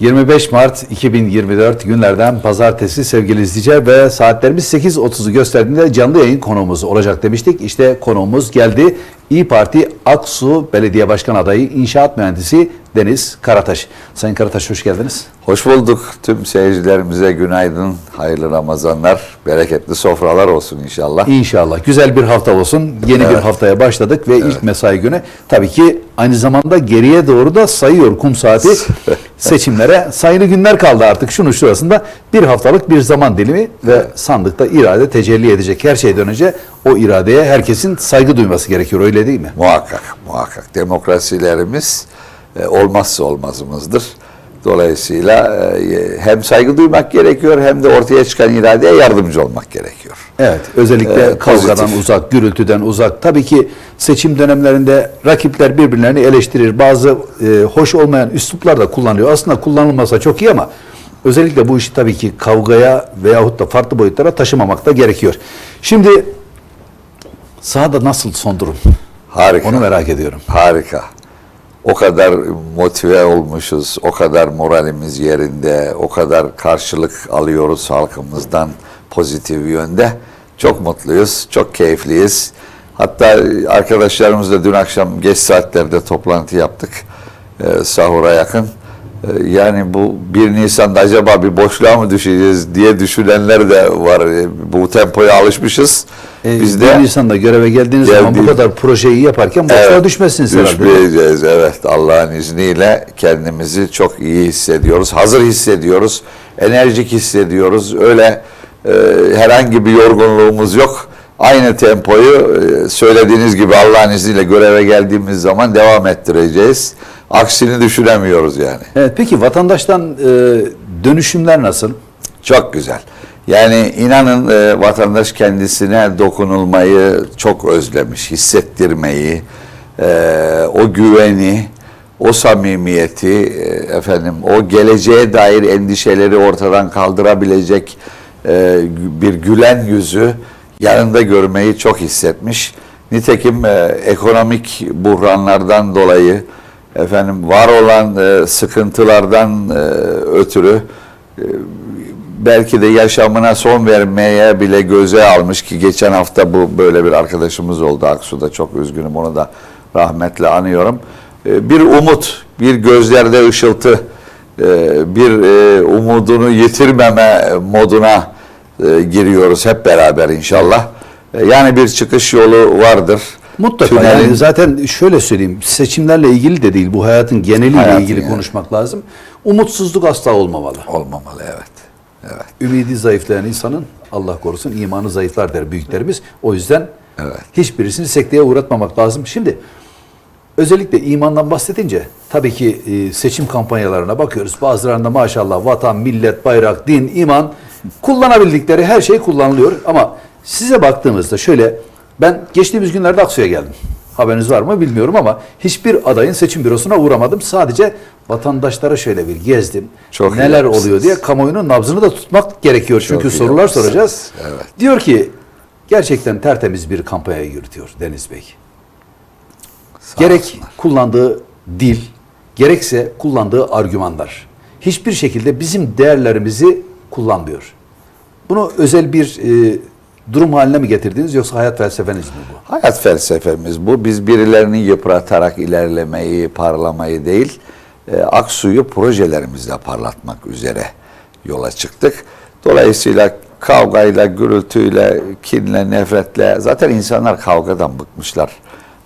25 Mart 2024 günlerden pazartesi sevgili izleyiciler ve saatlerimiz 8.30'u gösterdiğinde canlı yayın konuğumuz olacak demiştik. İşte konuğumuz geldi. İyi Parti Aksu Belediye Başkan Adayı İnşaat Mühendisi Deniz Karataş. Sayın Karataş hoş geldiniz. Hoş bulduk. Tüm seyircilerimize günaydın, hayırlı Ramazanlar, bereketli sofralar olsun inşallah. İnşallah güzel bir hafta olsun. Yeni bir Evet. haftaya başladık ve ilk mesai günü. Tabii ki aynı zamanda geriye doğru da sayıyor kum saati. Seçimlere sayılı günler kaldı artık. Şunun şurasında bir haftalık bir zaman dilimi ve sandıkta irade tecelli edecek. Her şeyden önce o iradeye herkesin saygı duyması gerekiyor öyle değil mi? Muhakkak, muhakkak. Demokrasilerimiz olmazsa olmazımızdır. Dolayısıyla e, hem saygı duymak gerekiyor hem de ortaya çıkan iradeye yardımcı olmak gerekiyor. Evet, özellikle Ee, kavgadan pozitif. uzak, gürültüden uzak. Tabii ki seçim dönemlerinde rakipler birbirlerini eleştirir. Bazı e, hoş olmayan üsluplar da kullanıyor. Aslında kullanılmasa çok iyi ama özellikle bu işi tabii ki kavgaya veyahut da farklı boyutlara taşımamak da gerekiyor. Şimdi sahada nasıl son durum? Harika. Onu merak ediyorum. Harika. O kadar motive olmuşuz, o kadar moralimiz yerinde, o kadar karşılık alıyoruz halkımızdan pozitif yönde. Çok mutluyuz, çok keyifliyiz. Hatta arkadaşlarımızla dün akşam geç saatlerde toplantı yaptık, e, sahura yakın. E, yani bu 1 Nisan'da acaba bir boşluğa mı düşeceğiz diye düşünenler de var. E, bu tempoya alışmışız. E, Biz bir de Nisan'da göreve geldiğiniz zaman bu kadar projeyi yaparken boşluğa Evet, düşmezsiniz herhalde. Düşmeyeceğiz evet Allah'ın izniyle kendimizi çok iyi hissediyoruz. Hazır hissediyoruz. Enerjik hissediyoruz. Öyle e, herhangi bir yorgunluğumuz yok. Aynı tempoyu e, söylediğiniz gibi Allah'ın izniyle göreve geldiğimiz zaman devam ettireceğiz. Aksini düşünemiyoruz yani. Evet, peki vatandaştan e, dönüşümler nasıl? Çok güzel. Yani inanın e, vatandaş kendisine dokunulmayı çok özlemiş, hissettirmeyi, e, o güveni, o samimiyeti, e, efendim, o geleceğe dair endişeleri ortadan kaldırabilecek e, bir gülen yüzü yanında görmeyi çok hissetmiş. Nitekim e, ekonomik buhranlardan dolayı efendim var olan e, sıkıntılardan e, ötürü e, belki de yaşamına son vermeye bile göze almış ki geçen hafta bu böyle bir arkadaşımız oldu Aksu'da çok üzgünüm onu da rahmetle anıyorum. E, Bir umut, bir gözlerde ışıltı, e, bir e, umudunu yitirmeme moduna e, giriyoruz hep beraber inşallah. E, Yani bir çıkış yolu vardır. Mutlaka Tünelin- yani zaten şöyle söyleyeyim seçimlerle ilgili de değil bu hayatın geneliyle Hayatın ilgili yani. konuşmak lazım. Umutsuzluk asla olmamalı. olmamalı evet. Evet. Ümidi zayıflayan insanın Allah korusun imanı zayıflar der büyüklerimiz. O yüzden Evet. hiçbirisini sekteye uğratmamak lazım. Şimdi özellikle imandan bahsedince tabii ki e, seçim kampanyalarına bakıyoruz. Bazılarında maşallah vatan, millet, bayrak, din, iman kullanabildikleri her şey kullanılıyor. Ama size baktığımızda şöyle ben geçtiğimiz günlerde Aksu'ya geldim. Haberiniz var mı bilmiyorum ama hiçbir adayın seçim bürosuna uğramadım. Sadece vatandaşlara şöyle bir gezdim. Çok Neler oluyor diye kamuoyunun nabzını da tutmak gerekiyor. Çünkü iyi sorular soracağız. Evet. Diyor ki gerçekten tertemiz bir kampanya yürütüyor Deniz Bey. Sağ Gerek olsunlar. kullandığı dil, gerekse kullandığı argümanlar. Hiçbir şekilde bizim değerlerimizi kullanmıyor. Bunu özel bir e, durum haline mi getirdiniz yoksa hayat felsefeniz mi bu? Hayat felsefemiz bu. Biz birilerini yıpratarak ilerlemeyi, parlamayı değil, e, Aksu'yu projelerimizle parlatmak üzere yola çıktık. Dolayısıyla kavgayla, gürültüyle, kinle, nefretle, zaten insanlar kavgadan bıkmışlar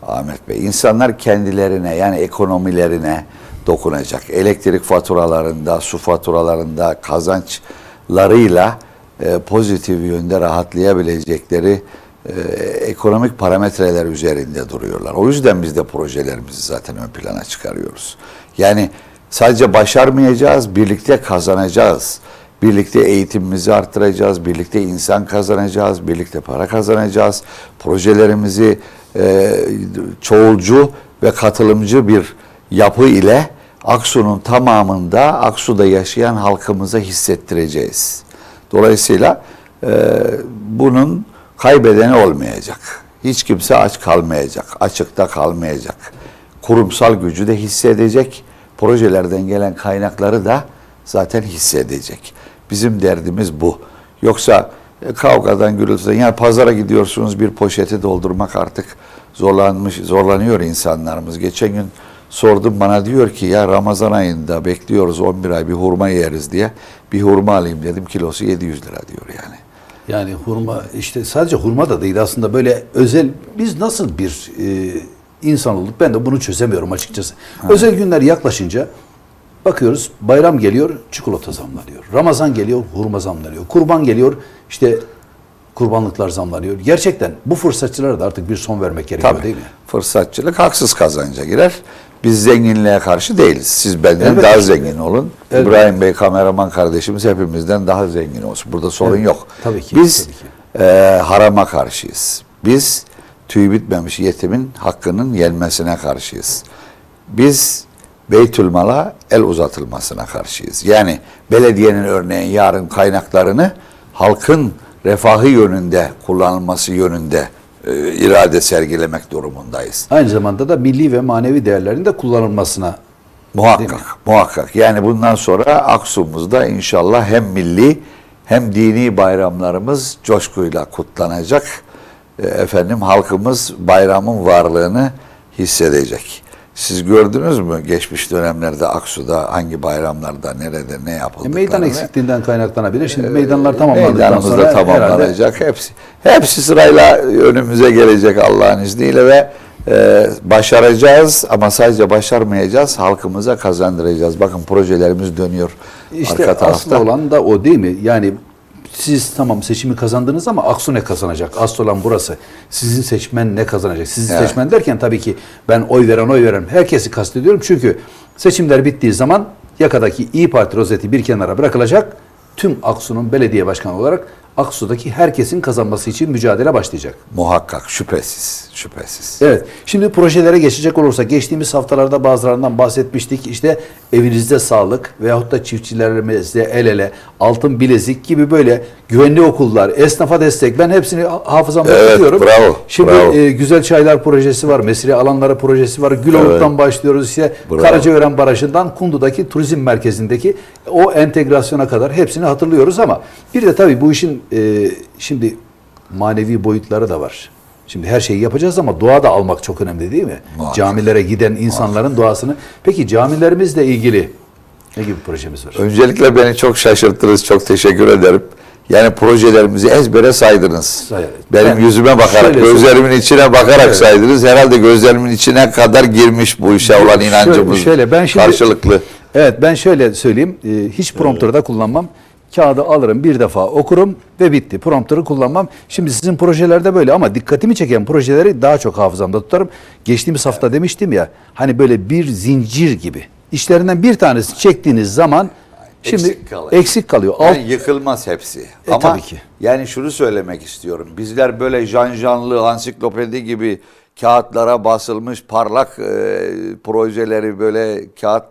Ahmet Bey. İnsanlar kendilerine yani ekonomilerine dokunacak. Elektrik faturalarında, su faturalarında kazançlarıyla e, pozitif yönde rahatlayabilecekleri e, ekonomik parametreler üzerinde duruyorlar. O yüzden biz de projelerimizi zaten ön plana çıkarıyoruz. Yani sadece başarmayacağız, birlikte kazanacağız. Birlikte eğitimimizi arttıracağız, birlikte insan kazanacağız, birlikte para kazanacağız. Projelerimizi e, çoğulcu ve katılımcı bir yapı ile Aksu'nun tamamında Aksu'da yaşayan halkımıza hissettireceğiz. Dolayısıyla e, bunun kaybedeni olmayacak. Hiç kimse aç kalmayacak, açıkta kalmayacak. Kurumsal gücü de hissedecek. Projelerden gelen kaynakları da zaten hissedecek. Bizim derdimiz bu. Yoksa e, kavgadan gürültüden yani pazara gidiyorsunuz bir poşeti doldurmak artık zorlanmış zorlanıyor insanlarımız. Geçen gün sordum bana diyor ki ya Ramazan ayında bekliyoruz 11 ay bir hurma yeriz diye. Bir hurma alayım dedim kilosu 700 lira diyor yani. Yani hurma işte sadece hurma da değil aslında böyle özel biz nasıl bir e, insan olduk ben de bunu çözemiyorum açıkçası. Özel günler yaklaşınca bakıyoruz bayram geliyor çikolata zamlanıyor. Ramazan geliyor hurma zamlanıyor. Kurban geliyor işte kurbanlıklar zamlanıyor. Gerçekten bu fırsatçılara da artık bir son vermek gerekiyor Tabii. değil mi? Fırsatçılık haksız kazanca girer. Biz zenginliğe karşı değiliz. Siz benden Evet. daha zengin olun. Evet. İbrahim Bey kameraman kardeşimiz hepimizden daha zengin olsun. Burada sorun Evet. yok. Tabii ki, Biz tabii ki. e, harama karşıyız. Biz tüy bitmemiş yetimin hakkının yenmesine karşıyız. Biz Beytülmal'a el uzatılmasına karşıyız. Yani belediyenin örneğin yarın kaynaklarını halkın refahı yönünde kullanılması yönünde irade sergilemek durumundayız. Aynı zamanda da milli ve manevi değerlerin de kullanılmasına? Muhakkak, muhakkak. Yani bundan sonra Aksu'muzda inşallah hem milli hem dini bayramlarımız coşkuyla kutlanacak. E, Efendim halkımız bayramın varlığını hissedecek. Siz gördünüz mü geçmiş dönemlerde Aksu'da hangi bayramlarda nerede ne E, yapıldıklarını? meydan eksikliğinden kaynaklanabilir. Şimdi meydanlar tamamlandıktan Meydanımız sonra herhalde tamamlanacak. Hepsi, hepsi sırayla önümüze gelecek Allah'ın izniyle ve e, başaracağız ama sadece başarmayacağız. Halkımıza kazandıracağız. Bakın projelerimiz dönüyor İşte arka tarafta. asıl olan da o değil mi? Yani siz tamam seçimi kazandınız ama Aksu ne kazanacak? Asıl olan burası. Sizin seçmen ne kazanacak? Sizin Evet. seçmen derken tabii ki ben oy veren oy veren herkesi kastediyorum. Çünkü seçimler bittiği zaman yakadaki İyi Parti rozeti bir kenara bırakılacak. Tüm Aksu'nun belediye başkanı olarak Aksu'daki herkesin kazanması için mücadele başlayacak. Muhakkak şüphesiz, şüphesiz. Evet. Şimdi projelere geçecek olursak geçtiğimiz haftalarda bazılarından bahsetmiştik. İşte evinizde sağlık veyahut da çiftçilerimizde el ele, altın bilezik gibi böyle güvenli okullar, esnafa destek. Ben hepsini ha- hafızamda Evet, tutuyorum. bravo, Şimdi bravo. e, Güzel Çaylar projesi var, Mesire Alanları projesi var. Güloluk'tan başlıyoruz işte Bravo. Karacaören Barajı'ndan Kundu'daki turizm merkezindeki o entegrasyona kadar hepsini hatırlıyoruz ama bir de tabii bu işin e, şimdi manevi boyutları da var. Şimdi her şeyi yapacağız ama dua da almak çok önemli değil mi? Muhakkak. Camilere giden insanların duasını. Peki camilerimizle ilgili ne gibi projemiz var? Öncelikle beni çok şaşırttınız. Çok teşekkür ederim. Yani projelerimizi ezbere saydınız. Say- Benim Ben yüzüme bakarak, şöyle gözlerimin içine bakarak Evet. saydınız. Herhalde gözlerimin içine kadar girmiş bu işe olan Şöyle- inancımız. şöyle, ben şimdi- karşılıklı. Evet ben şöyle söyleyeyim. e, hiç promptörü da kullanmam. Kağıdı alırım bir defa okurum ve bitti. Promptörü kullanmam. Şimdi sizin projelerde böyle ama dikkatimi çeken projeleri daha çok hafızamda tutarım. Geçtiğimiz hafta demiştim ya hani böyle bir zincir gibi. İşlerinden bir tanesi çektiğiniz zaman şimdi Eksik kalıyor. eksik kalıyor. Alt, Yani yıkılmaz hepsi. E, Ama tabii ki. yani şunu söylemek istiyorum. Bizler böyle janjanlı ansiklopedi gibi kağıtlara basılmış parlak e, projeleri böyle kağıt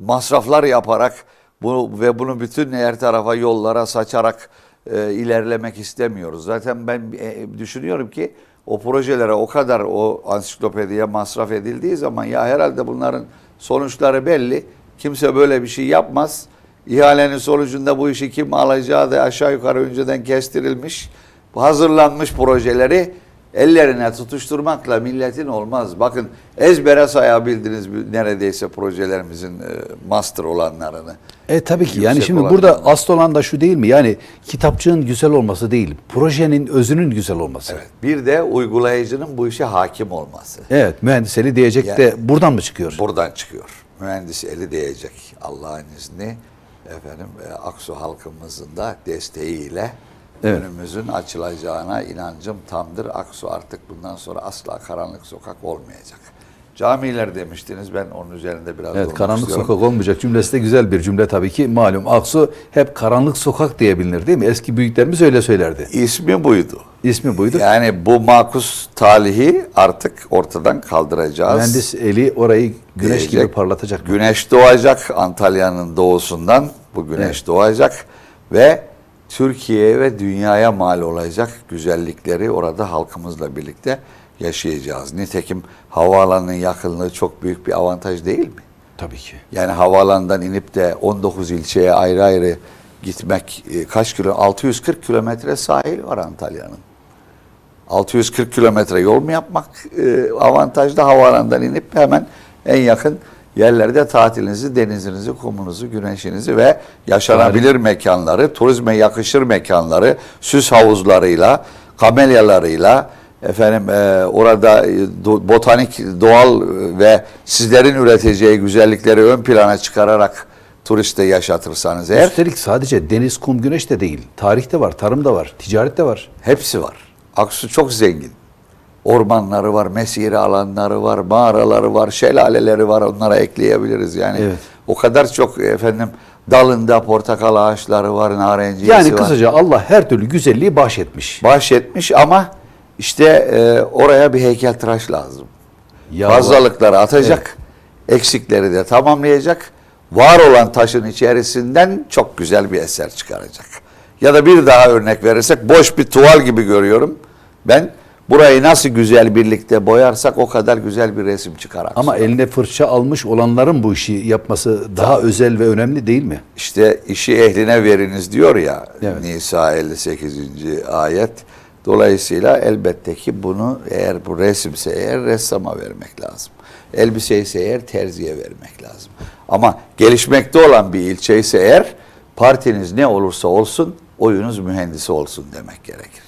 masraflar yaparak bu ve bunu bütün her tarafa yollara saçarak e, ilerlemek istemiyoruz. Zaten ben e, düşünüyorum ki o projelere o kadar o ansiklopediye masraf edildiği zaman ya herhalde bunların sonuçları belli. Kimse böyle bir şey yapmaz. İhalenin sonucunda bu işi kim alacağı da aşağı yukarı önceden kestirilmiş. Hazırlanmış projeleri ellerine tutuşturmakla milletin olmaz. Bakın ezbere sayabildiniz neredeyse projelerimizin e, master olanlarını. E tabii ki yani şimdi burada asıl olan da şu değil mi? Yani kitapçığın güzel olması değil, projenin özünün güzel olması. Evet, Bir de uygulayıcının bu işe hakim olması. mühendis eli diyecek de Yani- buradan mı çıkıyor? Buradan çıkıyor. Mühendis eli değecek. Allah'ın izni efendim e, Aksu halkımızın da desteğiyle Evet. önümüzün açılacağına inancım tamdır. Aksu artık bundan sonra asla karanlık sokak olmayacak. Camiler demiştiniz. Ben onun üzerinde biraz Evet karanlık istiyorum. sokak olmayacak cümlesi de güzel bir cümle tabii ki. Malum Aksu hep karanlık sokak diye bilinir değil mi? Eski büyüklerimiz öyle söylerdi. İsmi buydu. İsmi buydu. Yani bu makus talihi artık ortadan kaldıracağız. Mühendis eli orayı güneş gibi diyecek. parlatacak. Güneş doğacak Antalya'nın doğusundan bu güneş Evet. doğacak ve Türkiye'ye ve dünyaya mal olacak güzellikleri orada halkımızla birlikte yaşayacağız. Nitekim havaalanının yakınlığı çok büyük bir avantaj değil mi? Tabii ki. Yani havaalanından inip de 19 ilçeye ayrı ayrı gitmek e, kaç kilo? 640 kilometre sahil var Antalya'nın. 640 kilometre yol mu yapmak e, avantajlı havaalanından inip hemen en yakın yerlerde tatilinizi, denizinizi, kumunuzu, güneşinizi ve yaşanabilir mekanları, turizme yakışır mekanları, süs havuzlarıyla, kamelyalarıyla, efendim e, orada e, do- botanik, doğal e, ve sizlerin üreteceği güzellikleri ön plana çıkararak turiste yaşatırsanız eğer Üstelik sadece deniz, kum, güneş de değil. Tarih de var, tarım da var, ticaret de var. Hepsi var. Aksu çok zengin. Ormanları var, mesire alanları var, mağaraları var, şelaleleri var. Onlara ekleyebiliriz yani. Evet. O kadar çok efendim dalında portakal ağaçları var, narenciyesi Yani var. kısaca Allah her türlü güzelliği bahşetmiş. bahşetmiş ama işte e, oraya bir heykeltıraş lazım. Ya Fazlalıkları atacak, eksikleri de tamamlayacak. Var olan taşın içerisinden çok güzel bir eser çıkaracak. Ya da bir daha örnek verirsek boş bir tuval gibi görüyorum. Ben burayı nasıl güzel birlikte boyarsak o kadar güzel bir resim çıkar. Ama eline fırça almış olanların bu işi yapması daha özel ve önemli değil mi? İşte işi ehline veriniz diyor ya Evet. Nisa 58. ayet. Dolayısıyla elbette ki bunu eğer bu resimse eğer ressama vermek lazım. Elbise ise eğer terziye vermek lazım. Ama gelişmekte olan bir ilçe ise eğer partiniz ne olursa olsun oyunuz mühendisi olsun demek gerekir.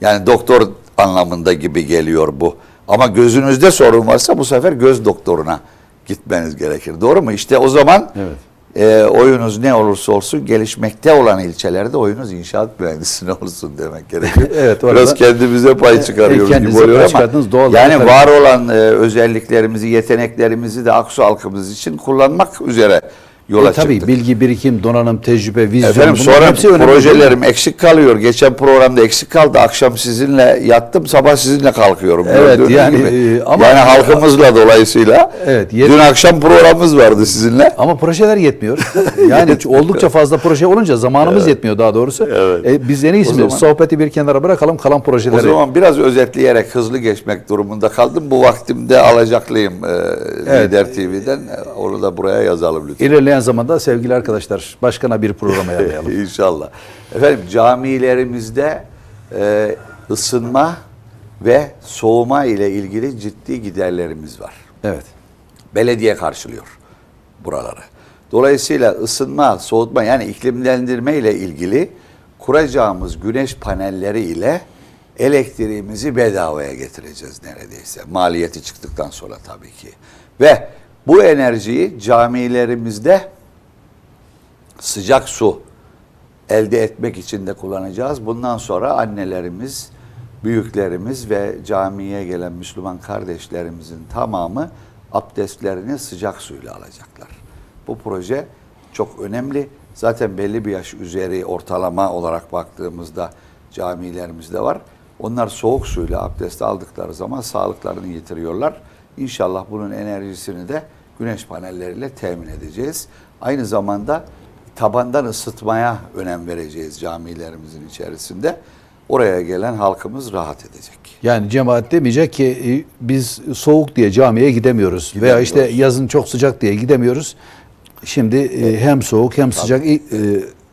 Yani doktor anlamında gibi geliyor bu. Ama gözünüzde sorun varsa bu sefer göz doktoruna gitmeniz gerekir. Doğru mu? İşte o zaman Evet. e, oyunuz ne olursa olsun gelişmekte olan ilçelerde oyunuz inşaat mühendisi ne olsun demek gerekir. Evet, orada- Biraz kendimize pay çıkarıyoruz E, kendinize gibi oluyor ama doğal yani olarak var olan e, özelliklerimizi, yeteneklerimizi de Aksu halkımız için kullanmak üzere yola E, tabii çıktık. bilgi, birikim, donanım, tecrübe, vizyon. Efendim sonra projelerim eksik kalıyor. Geçen programda eksik kaldı. Akşam sizinle yattım, sabah sizinle kalkıyorum. Evet, Gördüğünüz yani, gibi. e, ama- yani halkımızla dolayısıyla. Evet, yet- Dün akşam programımız vardı sizinle. Ama projeler yetmiyor. Yani oldukça fazla proje olunca zamanımız yetmiyor daha doğrusu. Evet. E, biz en iyisi O Sohbeti bir kenara bırakalım kalan O projeleri. zaman biraz özetleyerek hızlı geçmek durumunda kaldım. Bu vaktimde alacaklıyım e, Evet. Lider TV'den. E, Onu da buraya yazalım lütfen. İlerleyen zamanda sevgili arkadaşlar başkana bir program ayarlayalım. İnşallah. Efendim camilerimizde e, ısınma ve soğuma ile ilgili ciddi giderlerimiz var. evet. belediye karşılıyor buraları. Dolayısıyla ısınma, soğutma yani iklimlendirme ile ilgili kuracağımız güneş panelleri ile elektriğimizi bedavaya getireceğiz neredeyse. Maliyeti çıktıktan sonra tabii ki. Ve bu enerjiyi camilerimizde sıcak su elde etmek için de kullanacağız. Bundan sonra annelerimiz, büyüklerimiz ve camiye gelen Müslüman kardeşlerimizin tamamı abdestlerini sıcak suyla alacaklar. Bu proje çok önemli. Zaten belli bir yaş üzeri ortalama olarak baktığımızda camilerimizde var. Onlar soğuk suyla abdest aldıkları zaman sağlıklarını yitiriyorlar. İnşallah bunun enerjisini de güneş panelleriyle temin edeceğiz. Aynı zamanda tabandan ısıtmaya önem vereceğiz camilerimizin içerisinde. Oraya gelen halkımız rahat edecek. Yani cemaat demeyecek ki e, biz soğuk diye camiye gidemiyoruz. Veya işte Gidemiyoruz. yazın çok sıcak diye gidemiyoruz. Şimdi e, hem soğuk hem sıcak e,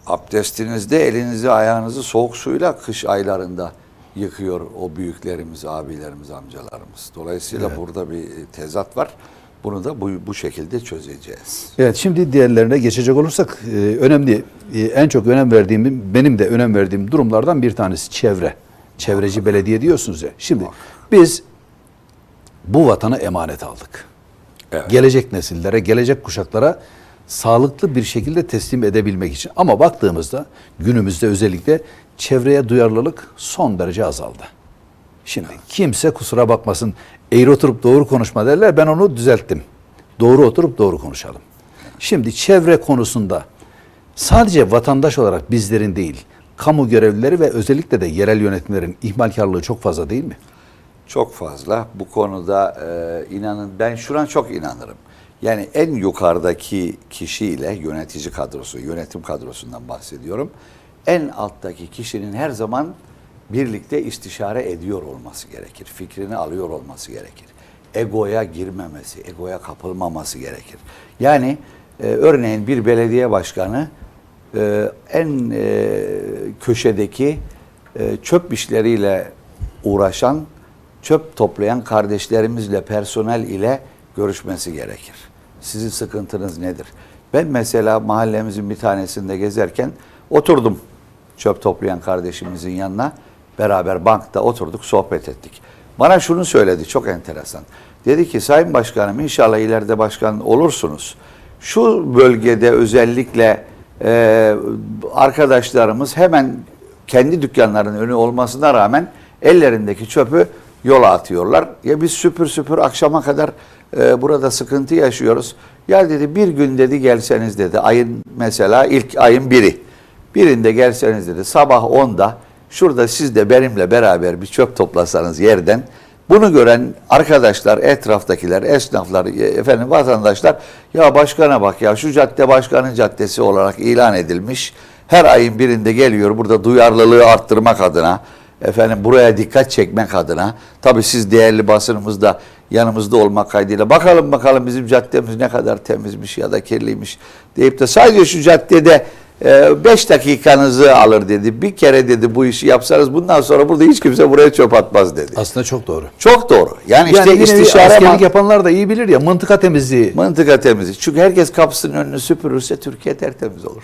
Abdestinizde elinizi ayağınızı soğuk suyla kış aylarında yıkıyor o büyüklerimiz, abilerimiz, amcalarımız. Dolayısıyla burada bir tezat var. Bunu da bu, bu şekilde çözeceğiz. Evet şimdi diğerlerine geçecek olursak e, önemli e, en çok önem verdiğim benim de önem verdiğim durumlardan bir tanesi çevre. Çevreci belediye diyorsunuz ya. Şimdi biz bu vatanı emanet aldık. Evet. Gelecek nesillere, gelecek kuşaklara sağlıklı bir şekilde teslim edebilmek için. Ama baktığımızda günümüzde özellikle çevreye duyarlılık son derece azaldı. Şimdi kimse kusura bakmasın eğri oturup doğru konuşma derler ben onu düzelttim. Doğru oturup doğru konuşalım. Şimdi çevre konusunda sadece vatandaş olarak bizlerin değil, kamu görevlileri ve özellikle de yerel yönetimlerin ihmalkarlığı çok fazla değil mi? Çok fazla. Bu konuda e, inanın ben şuna çok inanırım. Yani en yukarıdaki kişiyle yönetici kadrosu, yönetim kadrosundan bahsediyorum. En alttaki kişinin her zaman birlikte istişare ediyor olması gerekir. Fikrini alıyor olması gerekir. egoya girmemesi, egoya kapılmaması gerekir. Yani e, örneğin bir belediye başkanı e, en e, köşedeki e, çöp işleriyle uğraşan, çöp toplayan kardeşlerimizle, personel ile görüşmesi gerekir. Sizin sıkıntınız nedir? Ben mesela mahallemizin bir tanesinde gezerken oturdum çöp toplayan kardeşimizin yanına. Beraber bankta oturduk, sohbet ettik. Bana şunu söyledi, çok enteresan. Dedi ki, Sayın Başkanım inşallah ileride başkan olursunuz. Şu bölgede özellikle e, arkadaşlarımız hemen kendi dükkanlarının önü olmasına rağmen ellerindeki çöpü yola atıyorlar. Ya biz süpür süpür akşama kadar e, burada sıkıntı yaşıyoruz. Ya dedi bir gün dedi gelseniz dedi ayın mesela ilk ayın biri. Birinde gelseniz dedi sabah 10'da şurada siz de benimle beraber bir çöp toplasanız yerden bunu gören arkadaşlar, etraftakiler, esnaflar, e, efendim vatandaşlar ya başkana bak ya şu cadde başkanın caddesi olarak ilan edilmiş. Her ayın birinde geliyor burada duyarlılığı arttırmak adına, efendim buraya dikkat çekmek adına. Tabii siz değerli basınımızda yanımızda olmak kaydıyla bakalım bakalım bizim caddemiz ne kadar temizmiş ya da kirliymiş deyip de sadece şu caddede 5 dakikanızı alır dedi. Bir kere dedi bu işi yapsanız bundan sonra burada hiç kimse buraya çöp atmaz dedi. Aslında çok doğru. Çok doğru. Yani, Yani işte istişare askerlik yapanlar da iyi bilir ya mıntıka temizliği. mıntıka temizlik. Çünkü herkes kapısının önünü süpürürse Türkiye tertemiz olur.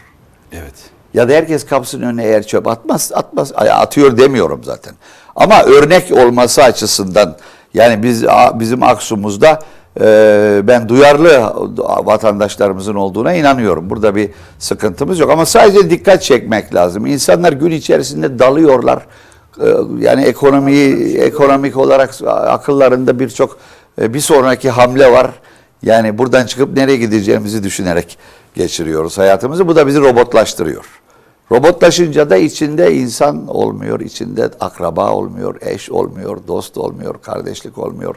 Evet. Ya da herkes kapısının önüne eğer çöp atmaz, atmaz, atıyor demiyorum zaten. Ama örnek olması açısından yani biz bizim Aksum'uzda ben duyarlı vatandaşlarımızın olduğuna inanıyorum. Burada bir sıkıntımız yok ama sadece dikkat çekmek lazım. İnsanlar gün içerisinde dalıyorlar. E, yani ekonomiyi ekonomik olarak akıllarında birçok e, bir sonraki hamle var. Yani buradan çıkıp nereye gideceğimizi düşünerek geçiriyoruz hayatımızı. Bu da bizi robotlaştırıyor. Robotlaşınca da içinde insan olmuyor, içinde akraba olmuyor, eş olmuyor, dost olmuyor, kardeşlik olmuyor,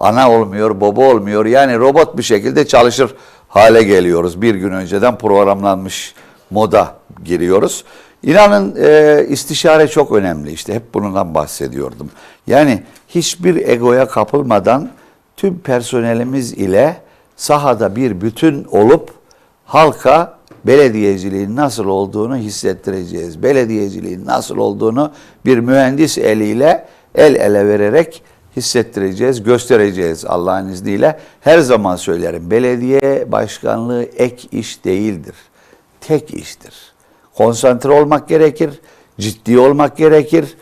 ana olmuyor, baba olmuyor. Yani robot bir şekilde çalışır hale geliyoruz. Bir gün önceden programlanmış moda giriyoruz. İnanın e, istişare çok önemli işte hep bundan bahsediyordum. Yani hiçbir egoya kapılmadan tüm personelimiz ile sahada bir bütün olup halka belediyeciliğin nasıl olduğunu hissettireceğiz. Belediyeciliğin nasıl olduğunu bir mühendis eliyle el ele vererek hissettireceğiz, göstereceğiz Allah'ın izniyle. Her zaman söylerim belediye başkanlığı ek iş değildir. Tek iştir. Konsantre olmak gerekir, ciddi olmak gerekir.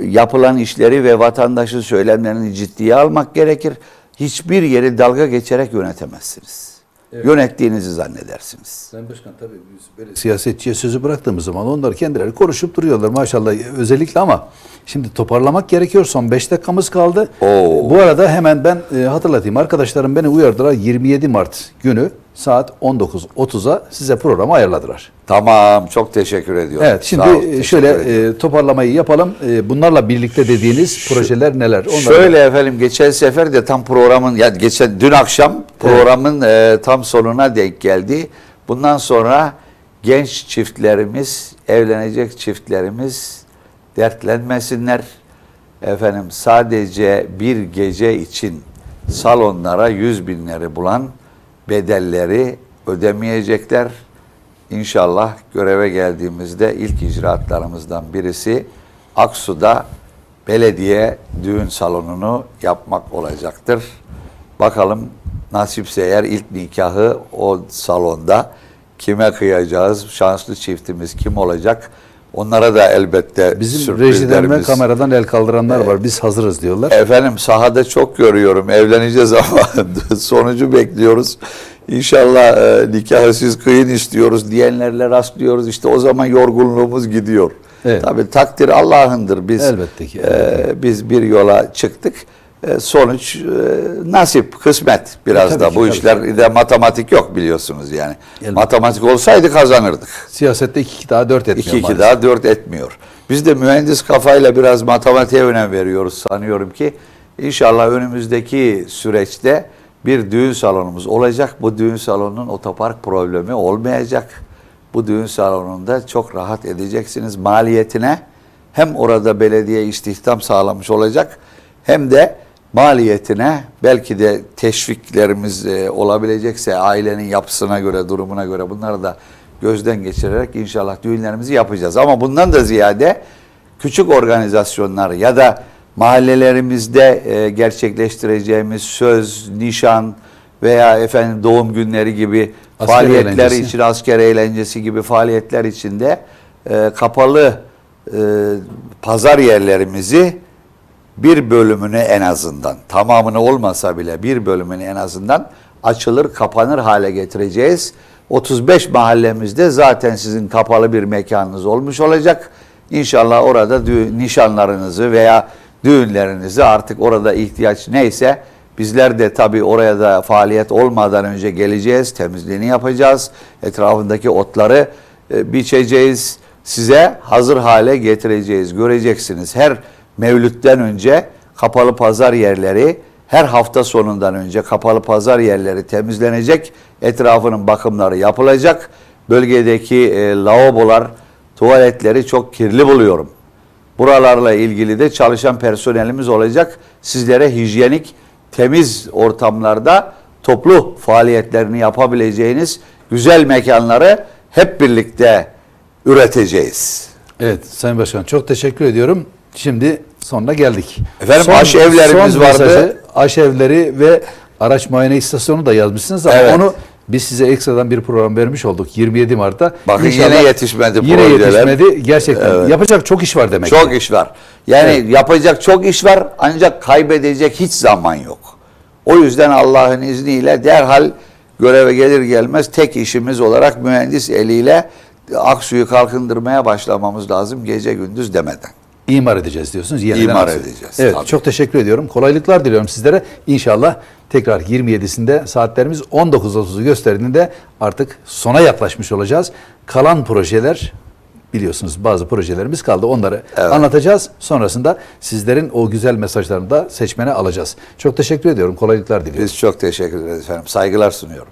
Yapılan işleri ve vatandaşın söylemlerini ciddiye almak gerekir. Hiçbir yeri dalga geçerek yönetemezsiniz. Yönettiğinizi zannedersiniz. Sayın Başkan tabii biz böyle siyasetçiye sözü bıraktığımız zaman onlar kendileri konuşup duruyorlar maşallah özellikle ama şimdi toparlamak gerekiyor. Son 5 dakikamız kaldı. Oo. Bu arada hemen ben e, hatırlatayım. Arkadaşlarım beni uyardılar. 27 Mart günü saat 19.30'a size programı ayarladılar. Tamam, çok teşekkür ediyorum. Evet şimdi ol, e, şöyle e, toparlamayı yapalım. E, bunlarla birlikte dediğiniz projeler neler? Onları- Şöyle efendim geçen sefer de tam programın ya geçen dün akşam programın e, tam sonuna denk geldi. Bundan sonra genç çiftlerimiz, evlenecek çiftlerimiz dertlenmesinler. Efendim sadece bir gece için salonlara yüz binleri bulan bedelleri ödemeyecekler. İnşallah göreve geldiğimizde ilk icraatlarımızdan birisi Aksu'da belediye düğün salonunu yapmak olacaktır. Bakalım nasipse eğer ilk nikahı o salonda kime kıyacağız, şanslı çiftimiz kim olacak? Onlara da elbette Bizim rejiden kameradan el kaldıranlar var. Biz hazırız diyorlar. Efendim sahada çok görüyorum. Evleneceğiz ama sonucu bekliyoruz. İnşallah e, nikahı siz kıyın istiyoruz diyenlerle rastlıyoruz. İşte o zaman yorgunluğumuz gidiyor. Evet. Tabii takdir Allah'ındır. Biz Elbette ki, e, biz bir yola çıktık. E, sonuç e, nasip, kısmet biraz Tabii da. ki, Bu işlerde matematik yok biliyorsunuz yani. Elbette. Matematik olsaydı kazanırdık. Siyasette iki, iki daha dört etmiyor 2 2 maalesef. daha 4 etmiyor. Biz de mühendis kafayla biraz matematiğe önem veriyoruz sanıyorum ki. İnşallah önümüzdeki süreçte bir düğün salonumuz olacak. Bu düğün salonunun otopark problemi olmayacak. Bu düğün salonunda çok rahat edeceksiniz. Maliyetine hem orada belediye istihdam sağlamış olacak hem de maliyetine belki de teşviklerimiz e, olabilecekse ailenin yapısına göre, durumuna göre bunları da gözden geçirerek inşallah düğünlerimizi yapacağız. Ama bundan da ziyade küçük organizasyonlar ya da mahallelerimizde e, gerçekleştireceğimiz söz, nişan veya efendim doğum günleri gibi Asker faaliyetler eğlencesi. için, asker eğlencesi gibi faaliyetler içinde e, kapalı e, pazar yerlerimizi bir bölümünü en azından tamamını olmasa bile bir bölümünü en azından açılır kapanır hale getireceğiz. 35 mahallemizde zaten sizin kapalı bir mekanınız olmuş olacak. İnşallah orada nişanlarınızı veya düğünlerinizi artık orada ihtiyaç neyse bizler de tabii oraya da faaliyet olmadan önce geleceğiz, temizliğini yapacağız. Etrafındaki otları e, biçeceğiz, size hazır hale getireceğiz. Göreceksiniz her Mevlüt'ten önce kapalı pazar yerleri her hafta sonundan önce kapalı pazar yerleri temizlenecek. Etrafının bakımları yapılacak. Bölgedeki e, lavabolar, tuvaletleri çok kirli buluyorum. Buralarla ilgili de çalışan personelimiz olacak. Sizlere hijyenik, temiz ortamlarda toplu faaliyetlerini yapabileceğiniz güzel mekanları hep birlikte üreteceğiz. Evet Sayın Başkan çok teşekkür ediyorum. Şimdi sonuna geldik. Efendim, aşevlerimiz son vardı. mesajı, aşevleri ve araç muayene istasyonu da yazmışsınız ama Evet. onu biz size ekstradan bir program vermiş olduk 27 Mart'ta. Bakın İnşallah yine yetişmedi Yine projeler. yetişmedi. Gerçekten yapacak çok iş var demek. Çok ki. iş var. Yani Evet. yapacak çok iş var ancak kaybedecek hiç zaman yok. O yüzden Allah'ın izniyle derhal göreve gelir gelmez tek işimiz olarak mühendis eliyle Aksu'yu kalkındırmaya başlamamız lazım gece gündüz demeden. İmar edeceğiz diyorsunuz. Yeniden İmar Aksu. edeceğiz, Evet tabii. çok teşekkür ediyorum. Kolaylıklar diliyorum sizlere. İnşallah tekrar 27'sinde saatlerimiz 19.30'u gösterdiğinde artık sona yaklaşmış olacağız. Kalan projeler biliyorsunuz bazı projelerimiz kaldı. Onları Evet. anlatacağız. Sonrasında sizlerin o güzel mesajlarını da seçmene alacağız. Çok teşekkür ediyorum. Kolaylıklar diliyorum. Biz çok teşekkür ederiz efendim. Saygılar sunuyorum.